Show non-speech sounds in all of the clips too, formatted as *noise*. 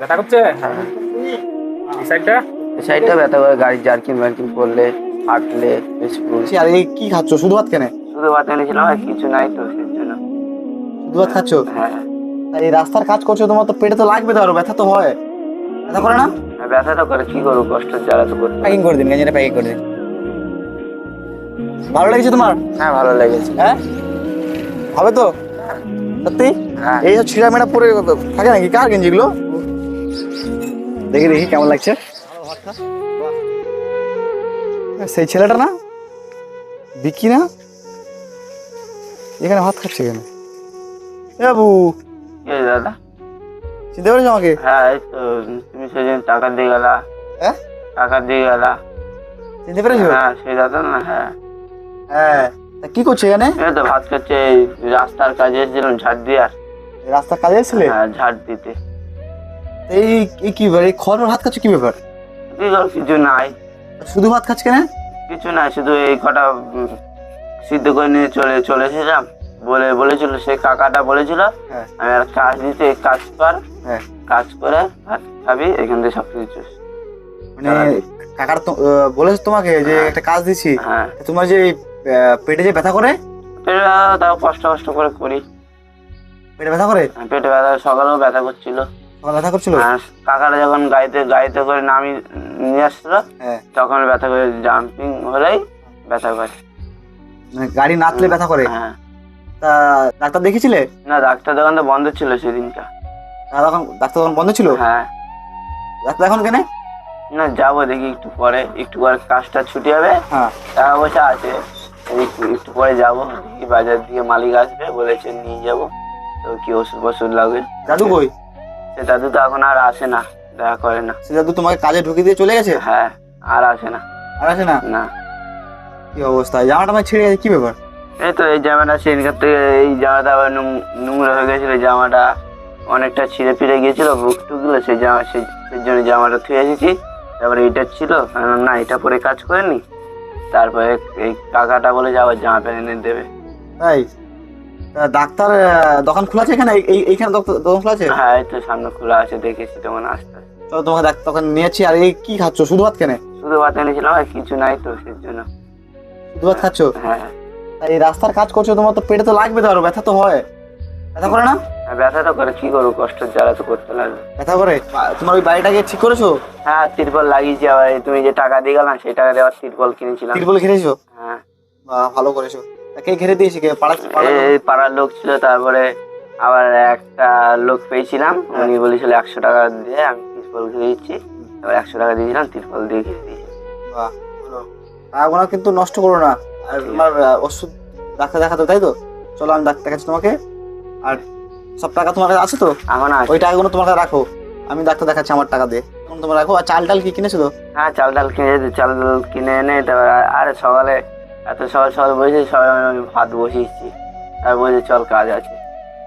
ব্যথা করছে? এই সাইডটা এই সাইডটা ব্যথা করে গাড়ি জার্কিং মার্কিং করলে হাঁটলে স্কুল বলছি, আর এই কি খাচ্ছ? শুধু ভাত কেনে? শুধু ভাত এনেছিলাম আর কিছু নাই তো সেই জন্য। শুধু ভাত খাচ্ছ? হ্যাঁ। এই রাস্তার কাজ করছ তোমার তো পেটে তো লাগবে তো আরও ব্যথা তো হয়। ব্যথা করে না? ব্যথা তো করে কি করব? কষ্ট জ্বালা তো করতে প্যাকিং করে দিন গেঞ্জিটা প্যাকিং করে দিন। ভালো লেগেছে তোমার? হ্যাঁ ভালো লেগেছে। হ্যাঁ? হবে তো? সত্যি? হ্যাঁ। এই সব ছিঁড়া মেড়া পরে থাকে নাকি? কার গেঞ্জি গুলো দেখি দেখি কেমন লাগছে সেই ছেলেটা না বিকি না এখানে ভাত খাচ্ছে এখানে এ বাবু এই দাদা চিনতে পেরেছ আমাকে হ্যাঁ এই তো তুমি সেদিন টাকা দিয়ে গেলা হ্যাঁ টাকা দিয়ে গেলা চিনতে পেরেছ হ্যাঁ সেই দাদা না হ্যাঁ হ্যাঁ তা কি করছ এখানে এই তো ভাত খাচ্ছে এই রাস্তার কাজে এসেছিলাম ঝাড় দেওয়ার এই রাস্তার কাজে এসেছিলে হ্যাঁ ঝাড় দিতে এই কি ব্যাপার? এই খড় ভাত খাচ্ছ কি ব্যাপার? কিছু নাই। শুধু ভাত খাচ্ছ কেন? কিছু নাই শুধু এই কটা সিদ্ধ করে নিয়ে চলে চলে এসেছিলাম। বলে বলেছিল সেই কাকাটা বলেছিল হ্যাঁ। আমি আর কাজ দিতে কাজ কর হ্যাঁ। কাজ করে ভাত খাবি এখান থেকে সব কিছু মানে কাকার বলেছে তোমাকে যে একটা কাজ দিছি। হ্যাঁ। তোমার যে পেটে যে ব্যথা করে? পেটে ব্যথা তাও কষ্ট কষ্ট করে করি। পেটে ব্যথা করে? পেটে ব্যথা সকালেও ব্যথা করছিল। ব্যথা করছিল? কাকারা যখন গাড়িতে গাড়িতে করে নামি নিয়ে আসছিল হ্যাঁ। তখন ব্যথা করে জাম্পিং হলেই ব্যথা করে। মানে গাড়ি নাচলে ব্যথা করে? হ্যাঁ। তা ডাক্তার দেখেছিলে না ডাক্তার দোকান তো বন্ধ ছিল সেদিনটা। তখন ডাক্তার তখন বন্ধ ছিল? হ্যাঁ। ডাক্তার এখন কেন? না যাব দেখি একটু পরে একটু পরে কাজটা ছুটি হবে। হ্যাঁ। টাকা পয়সা আছে একটু পরে যাব বাজার দিয়ে মালিক আসবে বলেছে নিয়ে যাব। তো কি ওষুধ ফষুধ লাগবে। দাদু কই? সে দাদু তো এখন আর আসে না দেখা করে না। সে দাদু তোমাকে কাজে ঢুকিয়ে দিয়ে চলে গেছে? হ্যাঁ আর আসে না। আর আসে না? না। কি অবস্থা? জামাটা আমার ছিঁড়ে গেছে কি ব্যাপার? এই তো এই জামাটা সেদিনকার থেকে এই জামাটা আবার নোংরা হয়ে গেছিল জামাটা অনেকটা ছিঁড়ে ফিরে গিয়েছিল বুক টুকগুলো সেই জামা সেই জন্য জামাটা থুয়ে এসেছি। তারপরে এটা ছিল না এটা পরে কাজ করে নি তারপরে এই কাকাটা বলে যে আবার জামা প্যান্ট এনে দেবে। তাই? ডাক্তার দোকান খোলা আছে এখানে? এই- এই- এইখানে দোকান খোলা আছে? হ্যাঁ এই তো সামনে খোলা আছে দেখেছি তখন আসতে। চলো তোমাকে ডাক্তার দোকান নিয়েছি আর এই কি খাচ্ছ? শুধু ভাত কেনে? শুধু ভাত এনেছিলাম আর কিছু নাই তো সেই জন্য শুধু ভাত খাচ্ছ? হ্যাঁ তা এই রাস্তার কাজ করছ তোমার তো পেটে তো লাগবে তো আরও ব্যথা তো হয়। ব্যথা করে না? ব্যথা তো করে কি করব কষ্ট জ্বালা তো করতে লাগবে। ব্যথা করে? তোমার ওই বাড়িটাকে ঠিক করেছ? হ্যাঁ তিরপল লাগিয়েছি আবার তুমি যে টাকা দিয়ে গেলাম সেই টাকা দিয়ে আবার তিরপল কিনেছিলাম। তিরপল ঘিরেছো হ্যাঁ। ভালো করেছ। তা কে ঘিরে দিয়েছে কে? পাড়া এই- পাড়ার লোক ছিল তারপরে আবার একটা লোক পেয়েছিলাম উনি বলেছিল একশো টাকা দিয়ে আমি তিরপল ঘিরে দিচ্ছি। এবার একশো টাকা দিয়েছিলাম তিরপল দিয়ে ঘিরে দিয়েছি। বাহ। টাকাগুলো কিন্তু নষ্ট করো না। আর তোমার ওষুধ ডাক্তার দেখাতো তাই তো? চলো আমি ডাক্তার কাছে তোমাকে। আর সব টাকা তোমার কাছে আছে তো? এখন ওই টাকাগুলো তোমার কাছে রাখো। আমি ডাক্তার দেখাচ্ছি আমার টাকা দিয়ে। এখন তোমার রাখো। আর চাল ডাল কি কিনেছো তো? হ্যাঁ চাল ডাল কিনে চাল ডাল কিনে এনে তারপর আরে সকালে এত সকাল সকাল বসে সবাই আমি ভাত বসিয়েছি। তারপর বলছে চল কাজ আছে।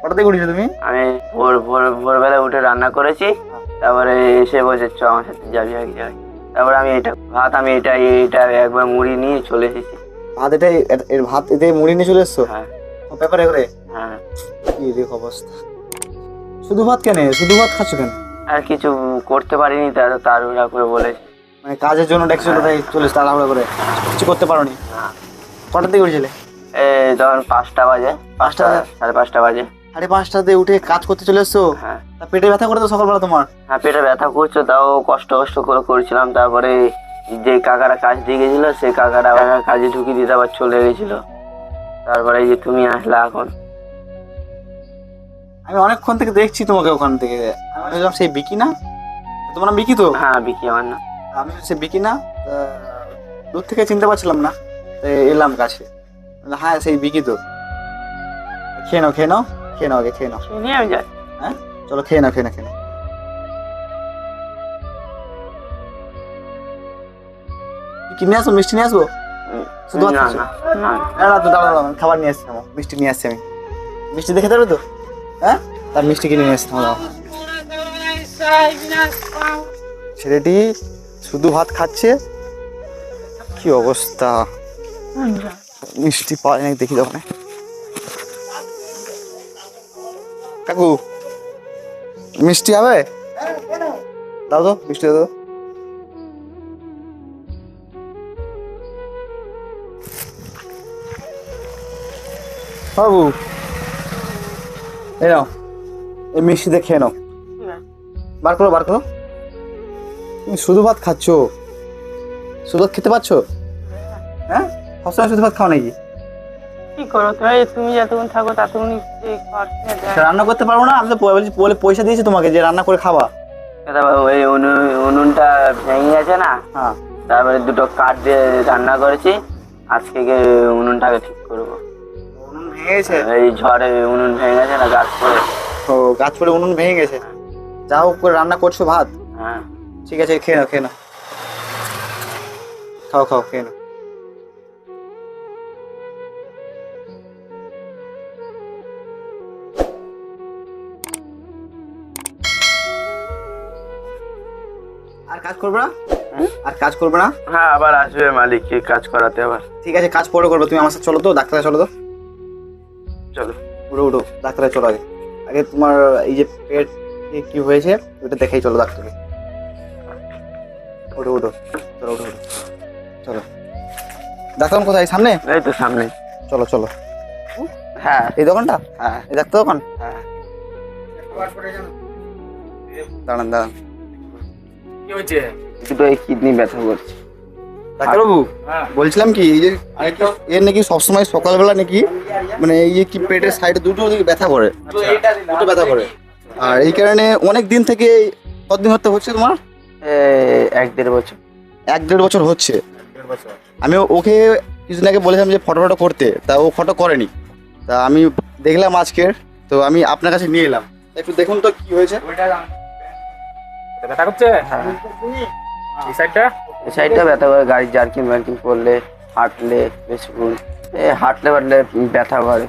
কটা থেকে উঠেছো তুমি? আমি ভোর ভোর ভোরবেলা উঠে রান্না করেছি। তারপরে এসে বলছে চ আমার সাথে যাবি এক যাবি? তারপরে আমি এটা ভাত আমি এটা এটা একবার মুড়ি নিয়ে চলে এসেছি। ভাত এটাই এর- ভাত এতে মুড়ি নিয়ে চলে এসছো? হ্যাঁ। পেপারে করে? হ্যাঁ। কি রে অবস্থা। শুধু ভাত কেন? শুধু ভাত খাচ্ছ কেন? আর কিছু করতে পারিনি তার তাড়াহুড়া করে বলেছে। মানে কাজের জন্য ডেকেছিল তাই চলে এসছো তাড়াহুড়া করে? কিছু করতে পারোনি? না। কটার দিকে উঠেছিলে? তখন পাঁচটা বাজে। পাঁচটা? সাড়ে পাঁচটা বাজে। সাড়ে পাঁচটাতে উঠে কাজ করতে চলে এসছো? হ্যাঁ। তা পেটে ব্যথা করে তো সকালবেলা তোমার? হ্যাঁ পেটে ব্যথা করছে তাও কষ্ট কষ্ট করে করছিলাম। তারপরে যে কাকারা কাজ দিয়ে গেছিল সেই কাকারা আবার কাজে ঢুকিয়ে দিতে আবার চলে গেছিল। তারপরে যে তুমি আসলা এখন। আমি অনেকক্ষণ থেকে দেখছি তোমাকে ওখান থেকে। আমি ভাবলাম সেই বিকি না? তোমার নাম বিকি তো? হ্যাঁ বিকি আমার না আমি সে বিকি না? দূর থেকে চিনতে পারছিলাম না। এলাম কাছে হ্যাঁ সেই বিকি তো। খেয়ে নাও খেয়ে নাও খেয়ে নাও আগে খেয়ে নাও। আমি যাই। হ্যাঁ? চলো খেয়ে নাও খেয়ে নাও খেয়ে নাও। কি নিয়ে আসব মিষ্টি নিয়ে আসব? শুধু না তো খাবার নিয়ে আসছি আমার মিষ্টি নিয়ে আসছি আমি। মিষ্টি দেখে দেবে তো? হ্যাঁ? তার মিষ্টি কিনে নিয়ে আসছি ছেলেটি শুধু ভাত খাচ্ছে। কি অবস্থা? মিষ্টি পাওয়া যায় দেখি দোকানে কাকু মিষ্টি হবে? দাও তো মিষ্টি দাও বাবু এই নাও এই মিষ্টি দিয়ে খেয়ে নাও। বার করো বার করো। তুমি শুধু ভাত খাচ্ছ? শুধু ভাত খেতে পারছ? হ্যাঁ? সবসময় শুধু ভাত খাও নাকি? কি করো? তুমি তুমি যতক্ষণ থাকো ততক্ষণ রান্না করতে পারব না? আমি তো বলছি বলে পয়সা দিয়েছি তোমাকে যে রান্না করে খাবা। দাদা ওই উনু- উনুনটা ভেঙে গেছে না? হ্যাঁ। তারপরে দুটো কাঠ দিয়ে রান্না করেছি। আজকে গিয়ে উনুনটাকে ঠিক করব। উনুন ভেঙে গেছে? এই ঝড়ে উনুন ভেঙে গেছে না গাছ পড়ে ও গাছ পড়ে উনুন ভেঙে গেছে? যা হোক করে রান্না করছ ভাত? হ্যাঁ। ঠিক আছে খেয়ে নাও খেয়ে নাও। খাও খাও খেয়ে নাও। কাজ করবে না? আর কাজ করবে না? হ্যাঁ আবার আসবে মালিককে কাজ করাতে আবার। ঠিক আছে কাজ পরে করবে তুমি আমার সাথে চলো তো ডাক্তারে চলো তো। চলো। উঠো উঠো ডাক্তারে চলো আগে। আগে তোমার এই যে পেট কি হয়েছে ওটা দেখেই চলো ডাক্তারকে। উঠো উঠো চলো উঠো উঠো চলো। ডাক্তার কোথায় সামনে? এই তো সামনে। চলো চলো। হ্যাঁ। এই দোকানটা? হ্যাঁ। এই ডাক্তার দোকান? হ্যাঁ। দাঁড়ান দাঁড়ান। কি হয়েছে? দুটো এই কিডনি ব্যথা করছে। ডাক্তারবাবু হ্যাঁ। বলছিলাম কি এই যে এর নাকি সবসময় সকালবেলা নাকি মানে এই যে কি পেটের সাইডে দুটো দিকে ব্যথা করে। দুটো ব্যথা করে। আর এই কারণে অনেক দিন থেকে কতদিন হতে হচ্ছে তোমার? এক দেড় বছর। এক দেড় বছর হচ্ছে। আমি ওকে কিছুদিন আগে বলেছিলাম যে ফটো ফটো করতে তা ও ফটো করেনি। তা আমি দেখলাম আজকের তো আমি আপনার কাছে নিয়ে এলাম। একটু দেখুন তো কি হয়েছে। ব্যথা করছে? হ্যাঁ। এই সাইডটা এই সাইডটা ব্যথা করে গাড়ি জার্কিং মার্কিং করলে হাঁটলে বেশিক্ষণ এ হাঁটলে হাঁটলে ব্যথা করে।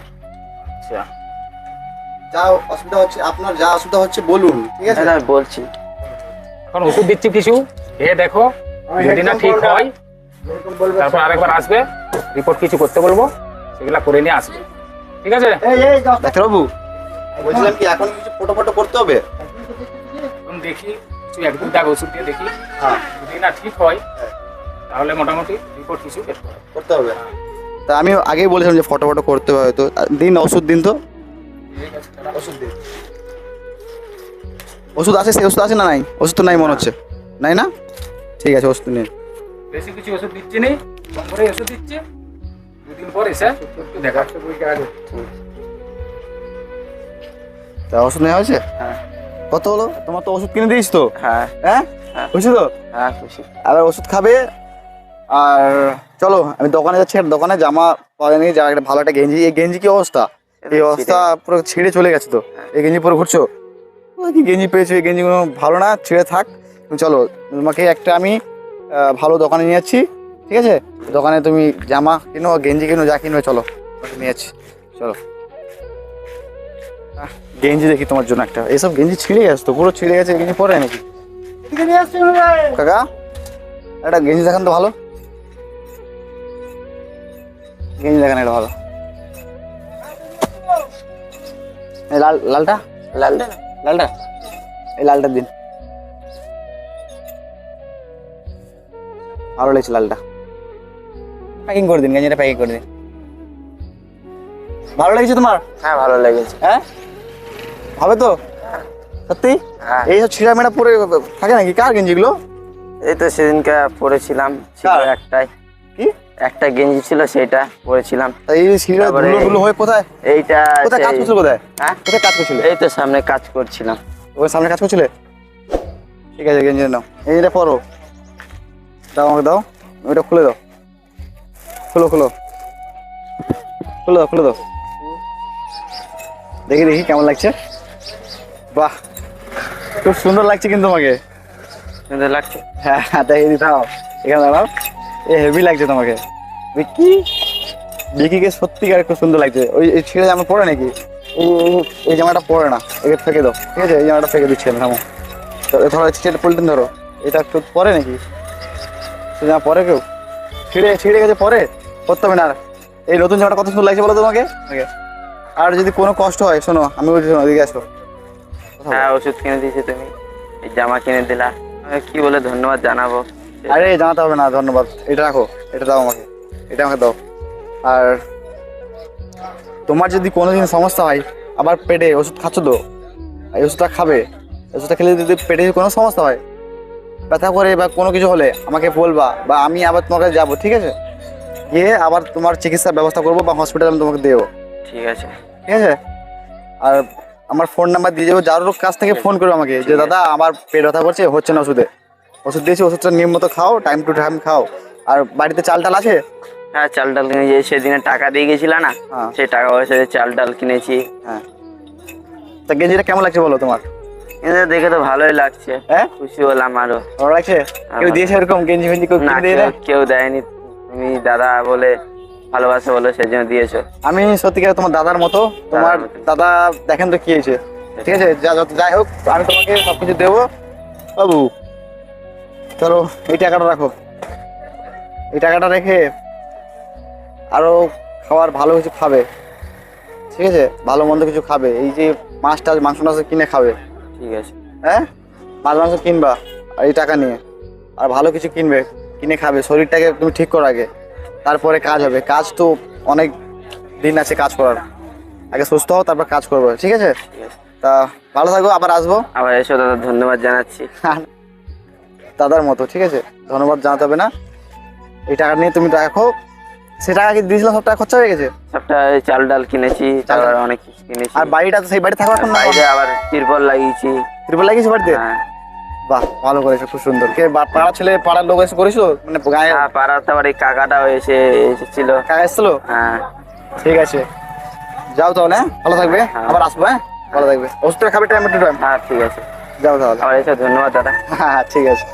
আচ্ছা। যা অসুবিধা হচ্ছে আপনার যা অসুবিধা হচ্ছে বলুন ঠিক আছে? হ্যাঁ আমি বলছি। এখন ওষুধ দিচ্ছি কিছু। খেয়ে দেখো যদি না ঠিক হয় তারপর আরেকবার আসবে রিপোর্ট কিছু করতে বলব সেগুলা করে নিয়ে আসবে। ঠিক আছে? ডাক্তারবাবু। বলছিলাম কি এখন কিছু ফটো ফটো করতে হবে? দেখি। কিছু এক দু দাগ ওষুধ দিয়ে দেখি। যদি না ঠিক হয় তাহলে মোটামুটি রিপোর্ট কিছু করতে হবে। তা আমি আগেই বলেছিলাম যে ফটো ফটো করতে হবে তো। দিন ওষুধ দিন তো? ওষুধ দিন। ওষুধ আছে সেই ওষুধ আছে না নাই? ওষুধ তো নাই মনে হচ্ছে। নাই না? ঠিক আছে ওষুধ নিন। বেশি কিছু ওষুধ দিচ্ছি নেই। কম করে ওষুধ দিচ্ছে। দুদিন পর এসে একটু দেখা। তা ওষুধ নেওয়া হয়েছে? হ্যাঁ। কত হলো? তোমার তো ওষুধ কিনে দিয়েছ তো? হ্যাঁ। হ্যাঁ? হ্যাঁ। খুশি তো হ্যাঁ খুশি আবার ওষুধ খাবে? আর চলো আমি দোকানে যাচ্ছি দোকানে জামা পাওয়া যায়নি যা একটা ভালো একটা গেঞ্জি। এই গেঞ্জি কি অবস্থা? এই অবস্থা পুরো ছিঁড়ে চলে গেছে তো। এই গেঞ্জি পরে ঘুরছো? কি গেঞ্জি পেয়েছ? এই গেঞ্জি কোনো ভালো না? ছিঁড়ে থাক। চলো তোমাকে একটা আমি ভালো দোকানে নিয়ে যাচ্ছি। ঠিক আছে? দোকানে তুমি জামা কিনো গেঞ্জি কিনো যা কিনো চলো। নিয়ে যাচ্ছি। চলো। গেঞ্জি দেখি তোমার জন্য একটা। এইসব গেঞ্জি ছিঁড়ে গেছে তো পুরো ছিঁড়ে গেছে গেঞ্জি পরে নাকি? কাকা একটা গেঞ্জি দেখান তো ভালো। গেঞ্জি দেখান একটা ভালো। এই লাল লালটা? লাল দে না। লালটা? এই লালটার দিন। ভালো লেগেছে লালটা। প্যাকিং করে দিন গেঞ্জিটা প্যাকিং করে দিন। ভালো লেগেছে তোমার? হ্যাঁ ভালো লেগেছে। হ্যাঁ? হবে তো? সত্যি? এই এইসব ছিঁড়া মেড়া পরে থাকে নাকি? কার গেঞ্জিগুলো এই তো সেদিনকে পরেছিলাম ছিল? একটাই। কি? একটা গেঞ্জি ছিল সেটা পরেছিলাম। এই ছিঁড়া ধুলো ধুলো হয়ে কোথায়? এইটা কোথায় কাজ করছিল কোথায় হ্যাঁ? কোথায় কাজ করছিলে? এই তো সামনে কাজ করছিলাম। ওই সামনে কাজ করছিলে? ঠিক আছে গেঞ্জি নাও। গেঞ্জিটা পরো। দাও আমাকে দাও। ওইটা খুলে দাও। খুলো খুলো। খুলে দাও খুলে দাও। দেখি দেখি কেমন লাগছে। বাহ খুব সুন্দর লাগছে কিন্তু তোমাকে। সুন্দর লাগছে। হ্যাঁ হ্যাঁ, দেখি দিতাও এখানে দাঁড়াও। এ হেভি লাগছে তোমাকে। বিকি বিকিকে সত্যিকার খুব সুন্দর লাগছে। ওই এই ছিঁড়ে জামা পরে নাকি? এই জামাটা পরে না একে ফেঁকে দাও ঠিক আছে? এই জামাটা ফেঁকে দিচ্ছি আমি থামো। ধরো ছিঁড়ে পল্টিন ধরো এটা একটু পরে নাকি? সে জামা পরে কেউ? ছিঁড়ে ছিঁড়ে গেছে পরে? করতে হবে না আর। এই নতুন জামাটা কত সুন্দর লাগছে বলো তোমাকে। আর যদি কোনো কষ্ট হয় শোনো আমি বলছি শোনো এদিকে আসো। কথা হ্যাঁ ওষুধ কিনে দিয়েছ তুমি। এই জামা কিনে দিলা। কি বলে ধন্যবাদ জানাব। আরে জানাতে হবে না ধন্যবাদ। এটা রাখো এটা দাও আমাকে। এটা আমাকে দাও। আর তোমার যদি কোনোদিন সমস্যা হয় আবার পেটে ওষুধ খাচ্ছ তো এই ওষুধটা খাবে। ওষুধটা খেলে যদি পেটে কোনো সমস্যা হয় ব্যথা করে বা কোনো কিছু হলে আমাকে বলবা বা আমি আবার তোমার কাছে যাব ঠিক আছে? গিয়ে আবার তোমার চিকিৎসার ব্যবস্থা করব বা হসপিটালে আমি তোমাকে দেবো। ঠিক আছে। ঠিক আছে? আর আমার ফোন নাম্বার দিয়ে যাব যার কাছ থেকে ফোন করবে আমাকে যে দাদা আমার পেট ব্যথা করছে হচ্ছে না ওষুধে। ওষুধ দিয়েছি ওষুধটা নিয়ম মতো খাও টাইম টু টাইম খাও। আর বাড়িতে চাল টাল আছে? হ্যাঁ চাল ডাল কিনে সেদিনে টাকা দিয়ে গেছিল না হ্যাঁ। সেই টাকা পয়সা দিয়ে চাল ডাল কিনেছি। হ্যাঁ। তা গেঞ্জিটা কেমন লাগছে বলো তোমার? কিন্তু দেখে তো ভালোই লাগছে। হ্যাঁ? খুশি হলাম আরও। ভালো লাগছে? কেউ দিয়েছে এরকম গেঞ্জি ফেঞ্জি কেউ না কিনে দিয়ে কেউ- কেউ দেয়নি। তুমি দাদা বলে ভালোবাসা বলে সেই জন্য দিয়েছ। আমি সত্যিকার তোমার দাদার মতো। তোমার দাদা দেখেন তো কি হয়েছে। ঠিক আছে যা যত যাই হোক আমি তোমাকে সবকিছু দেবো। বাবু চলো এই টাকাটা রাখো। এই টাকাটা রেখে আরও খাবার ভালো কিছু খাবে। ঠিক আছে? ভালো মন্দ কিছু খাবে। এই যে মাছ টাছ মাংস টাছ কিনে খাবে। ঠিক আছে। হ্যাঁ? মাছ মাংস কিনবা আর এই টাকা নিয়ে। আর ভালো কিছু কিনবে কিনে খাবে। শরীরটাকে তুমি ঠিক করো আগে। তারপরে কাজ হবে। কাজ তো অনেক দিন আছে কাজ করার। আগে সুস্থ হও তারপর কাজ করব ঠিক আছে? তা ভালো থাকো আবার আসব। আবার এসো দাদা ধন্যবাদ জানাচ্ছি। *laughs* দাদার মতো ঠিক আছে? ধন্যবাদ জানাতে হবে না। এই টাকা নিয়ে তুমি রাখো। সে টাকা কি দিয়েছিলাম সব টাকা খরচা হয়ে গেছে? সবটা চাল ডাল কিনেছি তারপর অনেক কিছু কিনেছি। আর বাড়িটা তো সেই বাড়ি থাকো এখন বাইরে আবার তিরপল লাগিয়েছি। ত্রিপল লাগিয়েছি বাড়িতে? হ্যাঁ। বাহ ভালো করেছ খুব সুন্দর। কে বা- পাড়ার ছেলে পাড়ার লোক এসে করেছ মানে গায়ে হ্যাঁ, পাড়াতে আবার এই কাকাটাও এসে এসেছিল। কাকা এসেছিল? হ্যাঁ। ঠিক আছে। যাও তাহলে হ্যাঁ? ভালো থাকবে। আবার আসব হ্যাঁ? ভালো থাকবে। ওষুধটা খাবে টাইম টু টাইম হ্যাঁ ঠিক আছে। যাও তাহলে। আবার এসে ধন্যবাদ দাদা। হ্যাঁ ঠিক আছে।